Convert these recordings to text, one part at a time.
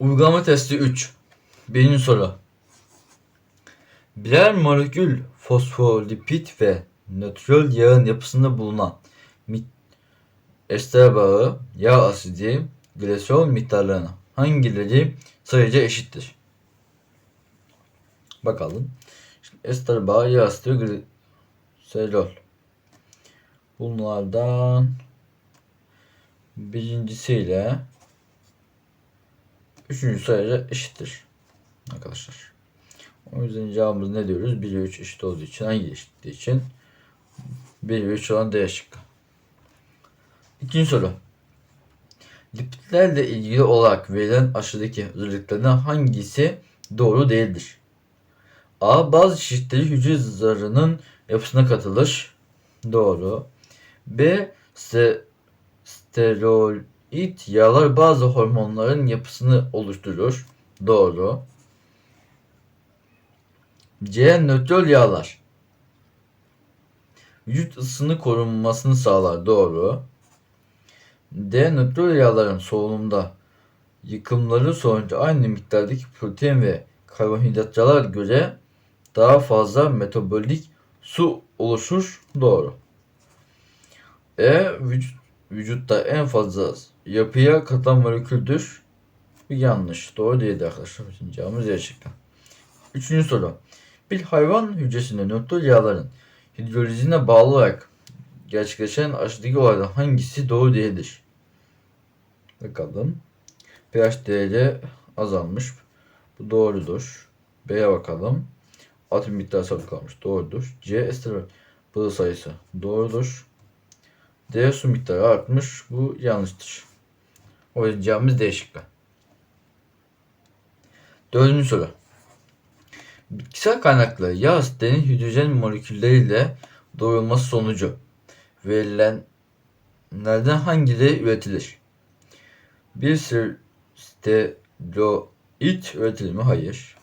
Uygulama testi 3. Birinci soru. Birer molekül fosfolipid ve nötrol yağın yapısında bulunan ester bağı, yağ asidi, glisol miktarlarına hangileri sayıca eşittir? Bakalım. Ester bağı, yağ asidi ve glisol. Bunlardan birincisiyle Üçüncü sayıca eşittir. Arkadaşlar. O yüzden cevabımız ne diyoruz? 1 ve 3 eşit olduğu için hangi eşitliği için? 1 ve 3 olan D şıkkı. İkinci soru. Lipidlerle ilgili olarak verilen aşağıdaki özelliklerden hangisi doğru değildir? A. Bazı çeşitleri hücre zarının yapısına katılır. Doğru. B. Se steroid yağlar bazı hormonların yapısını oluşturur. Doğru. C. Nötrol yağlar. Vücut ısısını korunmasını sağlar. Doğru. D. Nötrol yağların solunumda yıkımları sonucu aynı miktardaki protein ve karbonhidratlara göre daha fazla metabolik su oluşur. Doğru. E. Vücut, vücutta en fazla yapıya katılan moleküldür. Bir yanlış. Doğru değil arkadaşlar. Bizim cevabımız gerçekten. Üçüncü soru. Bir hayvan hücresinde nötr yağların hidrolizine bağlı olarak gerçekleşen aşağıdaki olaylardan hangisi doğru değildir? Bakalım. pH değeri azalmış. Bu doğrudur. B'ye bakalım. Atom miktarı sabit kalmış. Doğrudur. C ester bağı sayısı doğrudur. D su miktarı artmış. Bu yanlıştır. O yüzden cevabımız D şıkkı. Dördüncü soru. Bitkisel kaynaklı yağ asitlerinin hidrojen molekülleriyle doyulması sonucu verilenlerden hangileri üretilir? Bir steroid üretilir mi? Hayır.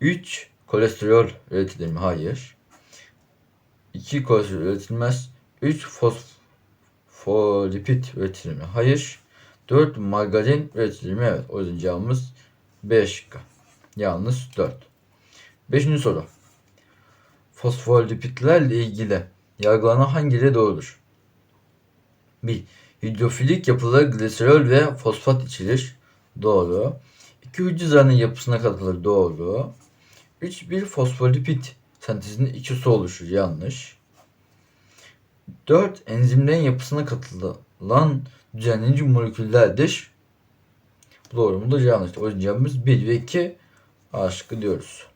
3. Kolesterol üretilir mi? Hayır. 2. Kolesterol üretilmez. 3. Fosfolipid üretilir mi? Hayır. 4. Margarin üretilir mi? Evet. O yüzden cevabımız B şıkkı. Yalnız 4. Beşinci soru. Fosfolipidlerle ilgili yargılanan hangileri doğrudur? 1. Hidrofilik yapıları gliserol ve fosfat içerir. Doğru. 2. Hücre yapısına katılır. Doğru. 3. Bir fosfolipid sentezinde iki su oluşur. Yanlış. 4. Enzimlerin yapısına katılan düzenleyici moleküllerdir. Bu doğru mudur? Yanlış. O cevabımız 1 ve 2 A diyoruz.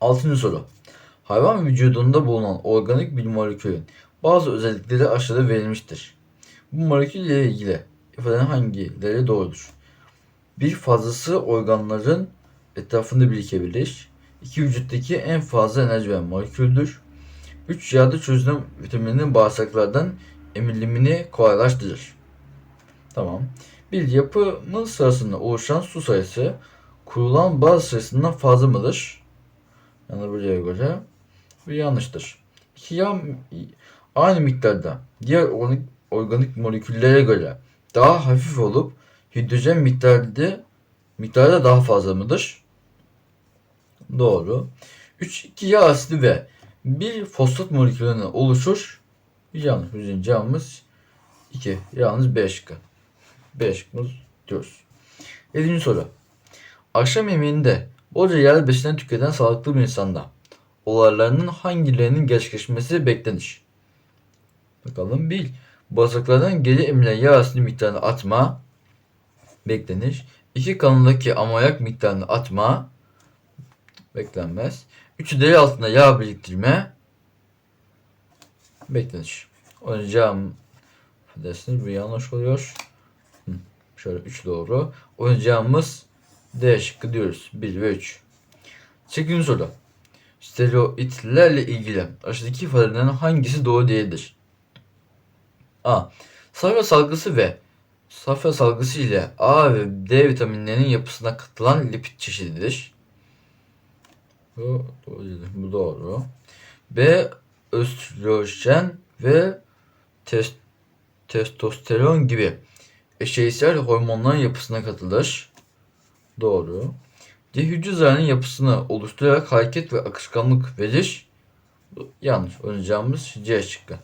Altıncı soru. Hayvan vücudunda bulunan organik bir molekülün bazı özellikleri aşağıda verilmiştir. Bu molekül ile ilgili ifadelerin hangileri doğrudur? Bir fazlası organların etrafında birikebilir. İki vücuttaki en fazla enerji veren moleküldür. Üç yağda çözünen vitamininin bağırsaklardan emilimini kolaylaştırır. Tamam. Bir yapımın sırasında oluşan su sayısı kurulan baz sayısından fazla mıdır? Yani buraya göre bu yanlıştır. İki yağ aynı miktarda diğer organik, organik moleküllere göre daha hafif olup hidrojen miktarı miktarda daha fazla mıdır? Doğru. 3 2 yağ asidi ve bir fosfat molekülünden oluşur. Yanlış. Bizim cevabımız 2. Yalnız 5 şıkkı. 5 şıkkımız diyoruz. 7. soru. Akşam yemeğinde bolca yerli besinler tüketen sağlıklı bir insanda olaylarının hangilerinin gerçekleşmesi beklenir? Bakalım 1. Bağırsaklardan geri emilen yağ asidi miktarını atma beklenir. 2. Kanındaki amonyak miktarını atma beklenmez. 3. Deri altında yağ biriktirme beklenir. O yüzden cevabım dersiniz bu yanlış oluyor. Şöyle 3 doğru. O yüzden cevabımız D şıkkı diyoruz. 1 ve 3. 8. soru. Steroidlerle ilgili aşağıdaki ifadelerin hangisi doğru değildir? A. Safra salgısı ve safra salgısı ile A ve D vitaminlerinin yapısına katılan lipid çeşididir. Bu Bu doğru. B. Östrojen ve tes- testosteron gibi eşeysel hormonların yapısına katılır. Doğru. C. Hücre zarının yapısını oluşturarak hareket ve akışkanlık verir. Yanlış. Oynayacağımız C şıkkı.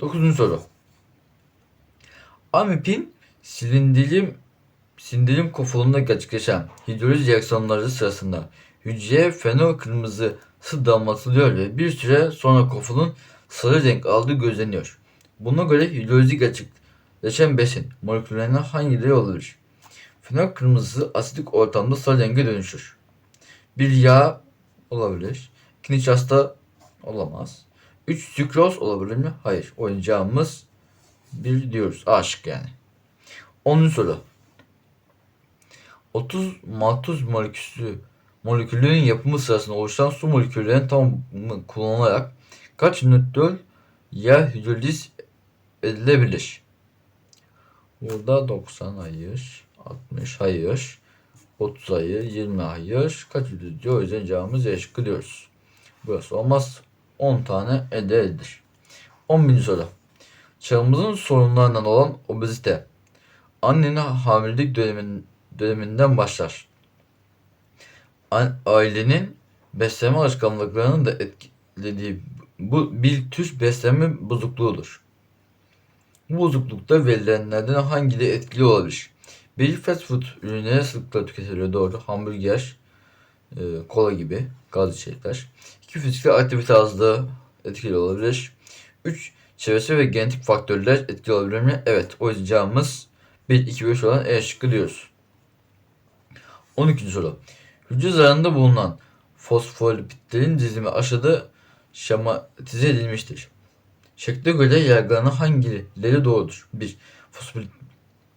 Dokuzuncu soru. Amipin silindirim sindirim kofolunda gerçekleşen hidroliz reaksiyonları sırasında hücreye fenol kırmızısı damlatılıyor ve bir süre sonra kofolun sarı renk aldığı gözleniyor. Buna göre hidrolizi gerçekleşen besin moleküllerinden hangileri olabilir? Fenol kırmızısı asidik ortamda sarı renge dönüşür. Bir yağ olabilir. İki nişasta olamaz. 3 sükroz olabilir mi? Hayır. Oynayacağımız bir diyoruz. A şıkkı yani. 10. soru. 30 maltoz molekülü moleküllerin yapımı sırasında oluşan su moleküllerinin tamamı kullanılarak kaç nötr yer hidroliz edilebilir? Burada 90 hayır, 60 hayır, 30 hayır, 20 hayır. Kaç hidroliz diyor? O yüzden cevabımız E diyoruz. Burası olmaz. 10 tane elde edilir. 11. soru. Çağımızın sorunlarından olan obezite annenin hamilelik dönemin, döneminden başlar. Ailenin beslenme alışkanlıklarının da etkilediği bu bir tür beslenme bozukluğudur. Bu bozuklukta verilenlerden hangileri etkili olabilir? Bir fast food ürünleri sıklıkla tüketiliyor doğru. Hamburger, e, kola gibi gaz içecekler. İki fiziksel aktivite azlığı etkili olabilir. 3. Çevresel ve genetik faktörler etkili olabilir mi? Evet. O yüzden cevabımız 1, 2 ve 3 olan E şıkkı diyoruz. 12. soru. Hücre zarında bulunan fosfolipitlerin dizilimi aşağıda şematize edilmiştir. Şekle göre yargılanan hangileri doğrudur? 1. Fosfolip,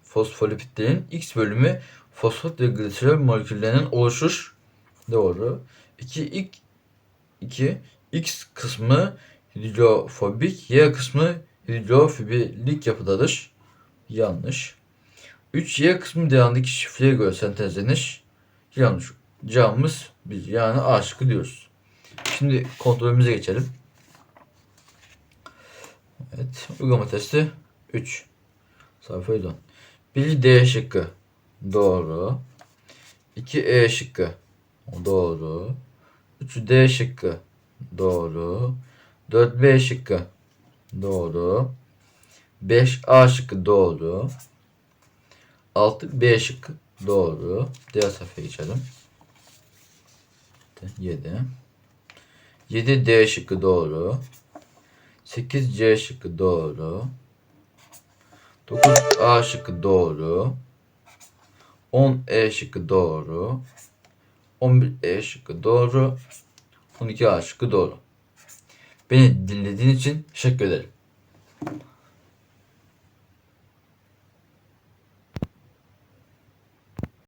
fosfolipitlerin X bölümü fosfat ve gliserol moleküllerinin oluşur. Doğru. 2. İlk 2. X kısmı hidrofobik, Y kısmı hidrofibilik yapıdadır. Yanlış. 3 Y kısmı devamındaki şifreye göre sentezlenir. Yanlış. Cevabımız biz yani A şıkkı diyoruz. Şimdi kontrolümüze geçelim. Evet. Uygulama testi 3. Sayfa 110. 1 D şıkkı. Doğru. 2 E şıkkı. Doğru. 3 D şıkkı. Doğru. 4 B şıkkı. Doğru. 5 A şıkkı doğru. 6 B şıkkı doğru. Diğer sayfaya geçelim. 7. 7 D şıkkı doğru. 8 C şıkkı doğru. 9 A şıkkı doğru. 10 E şıkkı doğru. 11 E şıkkı doğru. 12 A şıkkı doğru. Beni dinlediğin için teşekkür ederim.